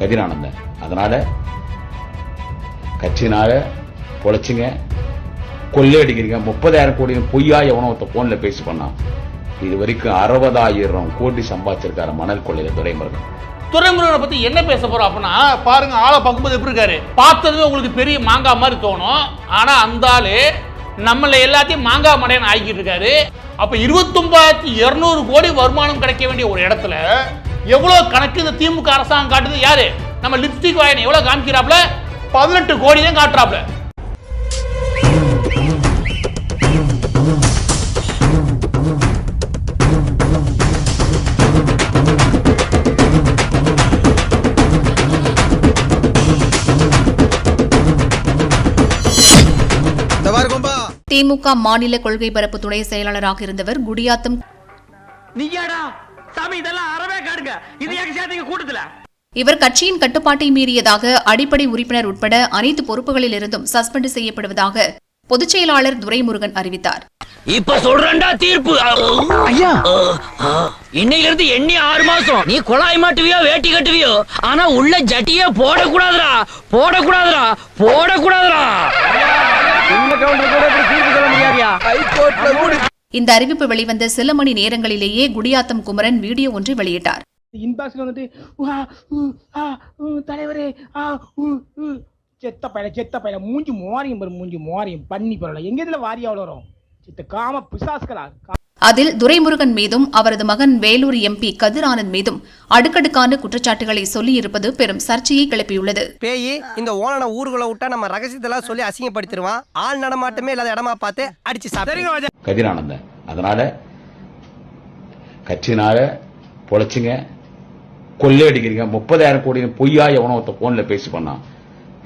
கதிரானந்தன் அதனால கட்சினால பொழைச்சிங்க. கொள்ளையடிக்கிறீங்க. முப்பதாயிரம் கோடி பொய்யா எவனோத்த போன்ல பேசி பண்ணான். இது வரைக்கும் அறுபதாயிரம் கோடி சம்பாதிச்சிருக்காரு மணல் கொள்ளையில துறைமுருகன் துறைமுருகனை பத்தி என்ன பேச போறோம் அப்படின்னா பாருங்க ஆளை பார்க்கும்போது எப்படி இருக்காரு? பார்த்ததுமே உங்களுக்கு பெரிய மாங்காய் மாதிரி தோணும். ஆனா அந்த ஆளு நம்மள எல்லாத்தையும் மாங்காய் மடையன் ஆக்கிட்டு இருக்காரு. அப்ப இருபத்தொன்பதாயிரத்தி இருநூறு கோடி வருமானம் கிடைக்க வேண்டிய ஒரு இடத்துல எவ்வளவு கணக்கு இந்த திமுக அரசாங்கம் காட்டுது? யாரு? நம்ம லிப்ஸ்டிக் வாயனை எவ்வளவு காமிக்கிறாப்ல பதினெட்டு கோடி தான் காட்டுறாப்ல திமுக மாநில கொள்கை பரப்பு துணை செயலாளராக இருந்தவர் குடியாத்தம் நீயாடா சாமி இதெல்லாம் இது சேர்த்தீங்க கூட்டத்துல? இவர் கட்சியின் கட்டுப்பாட்டை மீறியதாக அடிப்படை உறுப்பினர் உட்பட அனைத்து பொறுப்புகளில் இருந்தும் சஸ்பெண்ட் செய்யப்படுவதாக பொதுச் செயலாளர் துரைமுருகன் அறிவித்தார். இப்ப சொல்றேன்டா தீர்ப்பு. ஐயா! இன்னையில இருந்து எண்ணி ஆறு மாசம். நீ குழாய் மாட்டுவியோ வேட்டி கட்டுவியோ ஆனா உள்ள ஜட்டியே போடக்கூடாதுடா. ஹைகோர்ட்ல கூட இந்த அறிவிப்பு வெளிவந்த சில மணி நேரங்களிலேயே குடியாத்தம் குமரன் வீடியோ ஒன்றை வெளியிட்டார். இன்பாக்ஸ்ல வந்துட்டு உ, ஆ, தலைவரே ஆ. செத்த பையல செத்த பையல மூஞ்சி மோரியம் பாரு மூஞ்சி மோரியம் பண்ணி பரவாயில்ல எங்க இதுல வாரியா அவ்வளோ வரும்? சித்த காம பிசாஸ்களா அதில் துரைமுருகன் மீதும் அவரது மகன் வேலூர் எம்பி கதிர் ஆனந்த் மீதும் அடுக்கடுக்கான குற்றச்சாட்டுகளை சொல்லியிருப்பது பெரும் சர்ச்சையை கிளப்பியுள்ளது. பேயி இந்த ஓனனை ஊருக்குள்ள விட்டா நம்ம ரகசியத்தெல்லாம் சொல்லி அசிங்கப்படுத்திடுவான். ஆள் நடமாட்டமே இல்லாத இடமா பார்த்து அடிச்சு சாப்பிடுங்க கதிரானந்தன் அதனால கட்சினால பொழைச்சிங்க. கொள்ளையடிக்கிறீங்க. முப்பதாயிரம் கோடி பொய்யா எவனோ ஒருத்த போன்ல பேசி பண்ணான்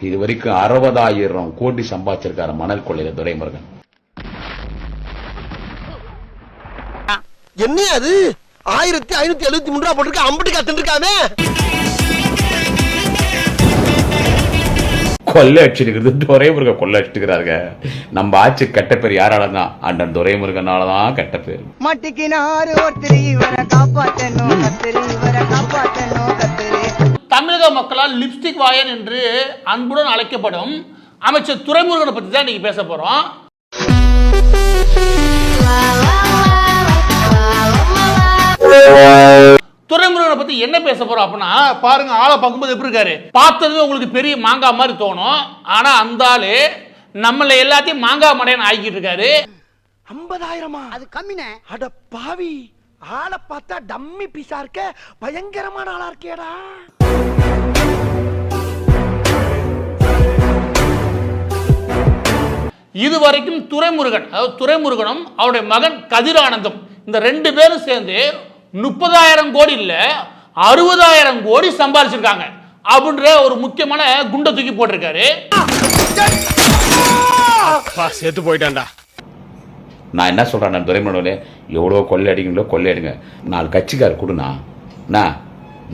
இது வரைக்கும் அறுபதாயிரம் கோடி சம்பாதிச்சிருக்காரு மணல் கொள்ளையில துரைமுருகன். என்ன அது? ஆயிரத்தி ஐநூத்தி எழுபத்தி மூணு ரூபா போட்டுருக்கு அம்பட்டு கத்துட்டு கொள்ளை அடிச்சிருக்கிறது துரைமுருகன் கொள்ளை அடிச்சிருக்கிறாருங்க நம்ம ஆட்சி கெட்ட பேர் யாரால தான் அண்ணன் துரைமுருகனால தான் கெட்ட பேர். தமிழக மக்களால் லிப்ஸ்டிக் வாயன் என்று அன்புடன் அழைக்கப்படும் அமைச்சர் துரைமுருகனை பத்தி தான் இன்னைக்கு பேச பத்தி என்ன பேச போறோம் அப்படின்னா பாருங்க ஆளை பார்க்கும்போது எப்படி இருக்காரு? பார்த்ததுமே உங்களுக்கு பெரிய மாங்காய் மாதிரி தோணும். ஆனா அந்த ஆளு நம்மள எல்லாத்தையும் மாங்காய் மடையன் ஆக்கிட்டு இருக்காரு. ஐம்பதாயிரமா? அது கம்மினே அட பாவி. ஆளை பார்த்தா டம்மி பீஸா இருக்க பயங்கரமான ஆளா இருக்கேடா இதுவரைக்கும் துரைமுருகன் அதாவது துரைமுருகனும் அவருடைய மகன் கதிரானந்தும் இந்த ரெண்டு பேரும் சேர்ந்து முப்பதாயிரம் கோடி இல்ல அறுபதாயிரம் கோடி சம்பாதிச்சிருக்காங்க அப்படின்ற ஒரு முக்கியமான குண்டை தூக்கி போட்டிருக்காரு. சேர்த்து போயிட்டான்டா. நான் என்ன சொல்றேன் நான் எவ்வளோ கொள்ளை அடிக்கீங்களோ கொள்ளை அடிங்க. நாலு கட்சிக்கார் கொடுண்ணா. அண்ணா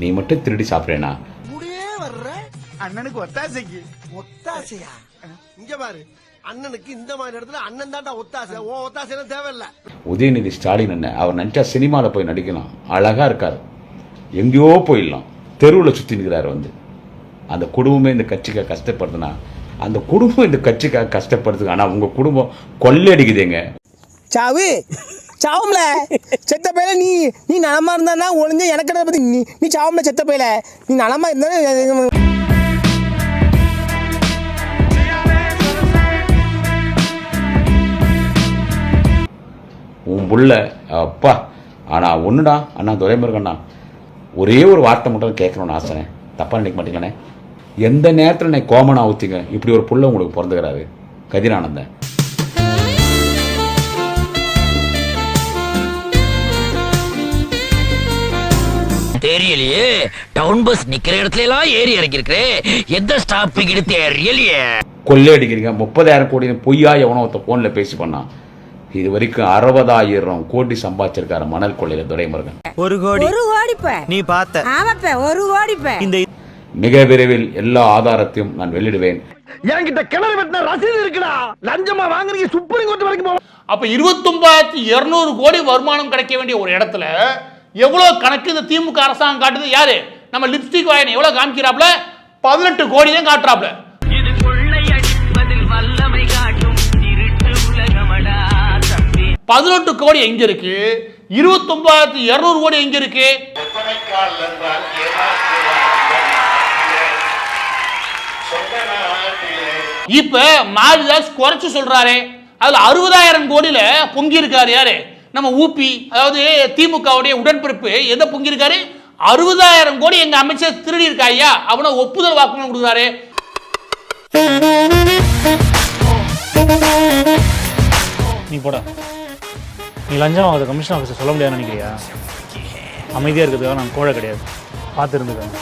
நீ மட்டும் திருடி சாப்பிட்றேண்ணா. அண்ணனுக்கு ஒத்தாசைக்கு. ஒத்தாசையா? இங்க பாரு. அண்ணனுக்கு இந்த மாதிரி இடத்துல அண்ணன் தான்டா ஒத்தாசை. ஓ ஒத்தாசை தேவையில்ல. உதயநிதி ஸ்டாலின் என்ன அவர் நினச்சா சினிமாவில் போய் நடிக்கலாம். அழகா இருக்கார். எங்கேயோ போயிடலாம். தெருவில் சுற்றி நிற்கிறார் வந்து. அந்த குடும்பமே இந்த கட்சிக்காக கஷ்டப்படுதுன்னா அந்த குடும்பம் இந்த கட்சிக்காக கஷ்டப்படுதுங்க ஆனால் உங்கள் குடும்பம் கொள்ளையடிக்குதுங்க. சாவு சாவும்ல. செத்த பையல நீ நீ நலமா இருந்தா ஒளிஞ்ச எனக்கு பத்தி? நீ நீ சாவும்ல செத்த பையல. நீ நலமா இருந்தா உன் புள்ள அப்பா. ஆனால் ஒன்றுடா அண்ணா துரைமுருகண்ணா ஒரே ஒரு வார்த்தை மட்டும் கேட்கணும்னு ஆசைனே தப்பாக நினைக்க மாட்டீங்களாண்ணே எந்த நேரத்தில் நான் கோமனா ஊற்றிங்க இப்படி ஒரு புள்ள உங்களுக்கு பிறந்துக்கிறாரு கதிரானந்தன். தெரியலையே. டவுன் பஸ் நிக்கிற இடத்துல எல்லாம் ஏறி இறங்கி இருக்கிறே எந்த ஸ்டாப்பிங் தெரியலையே. கொள்ளையடிக்கிறீங்க முப்பதாயிரம் கோடி பொய்யா எவனோ ஒருத்த போன்ல பேசி பண்ணான். இது வரைக்கும் அறுபதாயிரம் கோடி சம்பாதிச்சிருக்காரு மணல் கொள்ளையில துரைமுருகன். ஒரு கோடி. ஒரு ஓடிப்ப நீ பார்த்த. ஆமாப்ப ஒரு ஓடிப்ப இந்த மிக விரைவில் எல்லா ஆதாரத்தையும் நான் வெளியிடுவேன். என்கிட்ட கிணறு வெட்டின ரசீது இருக்குடா. லஞ்சமா வாங்குறீங்க சுப்ரீம் கோர்ட் வரைக்கும் போவோம். அப்ப இருபத்தொன்பதாயிரத்தி இருநூறு கோடி வருமானம் கிடைக்க வேண்டிய ஒரு இடத்துல எவ்வளவு கணக்கு இந்த திமுக அரசாங்கம் காட்டுது? யாரு? நம்ம லிப்ஸ்டிக் வாயனை எவ்வளவு காமிக்கிறாப்ல பதினெட்டு கோடி தான் காட்டுறாப்ல பதினெட்டு கோடி எங்க இருக்கு? இருபத்தொன்பதாயிரத்தி இருநூறு கோடி எங்க இருக்கு? இப்ப மாரிதாஸ் குறைச்சு சொல்றாரு. அதுல அறுபதாயிரம் கோடியில பொங்கி இருக்காரு யாரு? நம்ம ஊபி அதாவது திமுகவுடைய உடன்பிறப்பு எதை பொங்கி இருக்காரு அறுபதாயிரம் கோடி எங்க அமைச்சர் திருடி இருக்கா ஐயா? அவனை ஒப்புதல் வாக்குமூலம் கொடுக்குறாரு. நீ போட. நீ லஞ்சம் வாங்குறது கமிஷன் ஆஃபீஸர் சொல்ல முடியாதுன்னு நினைக்கிறியா? அமைதியாக இருக்கிறதுக்காக நான் கோழை கிடையாது. பார்த்து இருந்துக்கங்க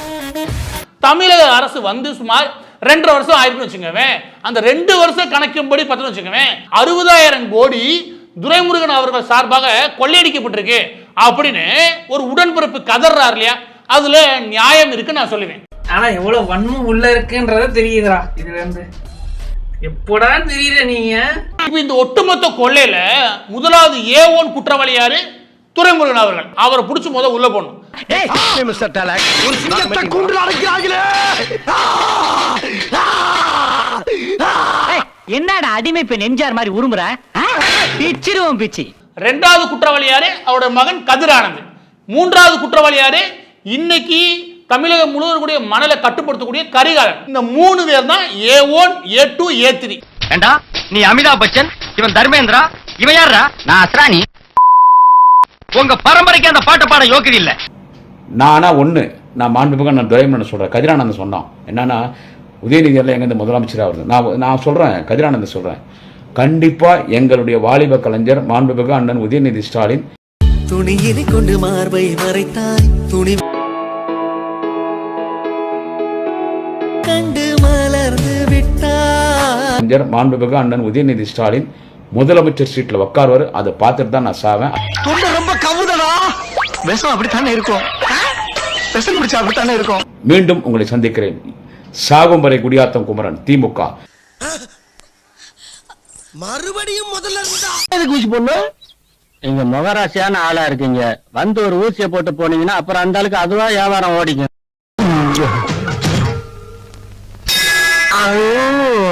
தமிழக அரசு வந்து சுமார் ரெண்டரை வருஷம் ஆயிருக்குன்னு வச்சுக்கோங்க அந்த ரெண்டு வருஷம் கணக்கும்படி பார்த்தோன்னு வச்சுக்கோங்க அறுபதாயிரம் கோடி துரைமுருகன் அவர்கள் சார்பாக கொள்ளையடிக்கப்பட்டிருக்கு அப்படின்னு ஒரு உடன்பிறப்பு கதறாரு இல்லையா? அதுல நியாயம் இருக்குன்னு நான் சொல்லுவேன். ஆனா எவ்வளவு வன்மம் உள்ள இருக்குன்றத தெரியுதுடா இதுல இருந்து. எப்படா தெரியல நீங்க? இப்ப இந்த ஒட்டுமொத்த கொள்ளையில முதலாவது ஏ ஒன் குற்றவாளி யாரு துரைமுருகன் அவர்கள். அவரை பிடிச்சி முத உள்ள போடணும். என்னடா அடிமை பெண் எம்ஜிஆர் மாதிரி உருமுற? பிச்சிருவோம் பிச்சி ரெண்டாவது குற்றவாளி யாரு அவருடைய மகன் கதிரானந்த். மூன்றாவது குற்றவாளி யாரு இன்னைக்கு தமிழகம் முழுவதும் கூடிய மணலை கட்டுப்படுத்தக்கூடிய கரிகாலன். இந்த மூணு பேர் தான் A one A two A three. ஏண்டா நீ அமிதாப் பச்சன் இவன் தர்மேந்திரா இவன் யாரா நான் அஸ்ரானி. உங்க பரம்பரைக்கு அந்த பாட்டை பாட யோக்கியம் இல்ல. நானா ஒன்று நான் மாண்புமிகு நான் துரைமன் சொல்கிறேன் கதிரானந்தன் சொன்னான். என்னன்னா உதயநிதியில் எங்கேருந்து முதலமைச்சராக வருது. நான் நான் சொல்கிறேன் கதிரானந்தன் சொல்கிறேன் கண்டிப்பாக எங்களுடைய வாலிப கலைஞர் மாண்புமிகு அண்ணன் உதயநிதி ஸ்டாலின் துணியினை கொண்டு மார்பை மறைத்தாய். துணி கண்டு மலர்ந்து விட்டாய் கலைஞர் மாண்புமிகு அண்ணன் உதயநிதி ஸ்டாலின் முதலமைச்சர் சீட்டில் உட்காருவார் அதை பார்த்துட்டு தான் நான் சாவேன். தொண்டை ரொம்ப கவுதடா. விஷம் அப்படித்தானே இருக்கும். விஷம் பிடிச்சா அப்படித்தானே இருக்கும். மீண்டும் உங்களை சந்திக்கிறேன். சாகும் வரை குடியாத்தம் குமரன் திமுக. மறுபடியும் முதல்ல இருந்தா. எதுக்கு ஊசி போடணும் நீங்க முகராசியான ஆளா இருக்கீங்க. வந்து ஒரு ஊசியை போட்டு போனீங்கன்னா அப்புறம் அந்த ஆளுக்கு அதுவா வியாபாரம் ஓடிக்கும். เออ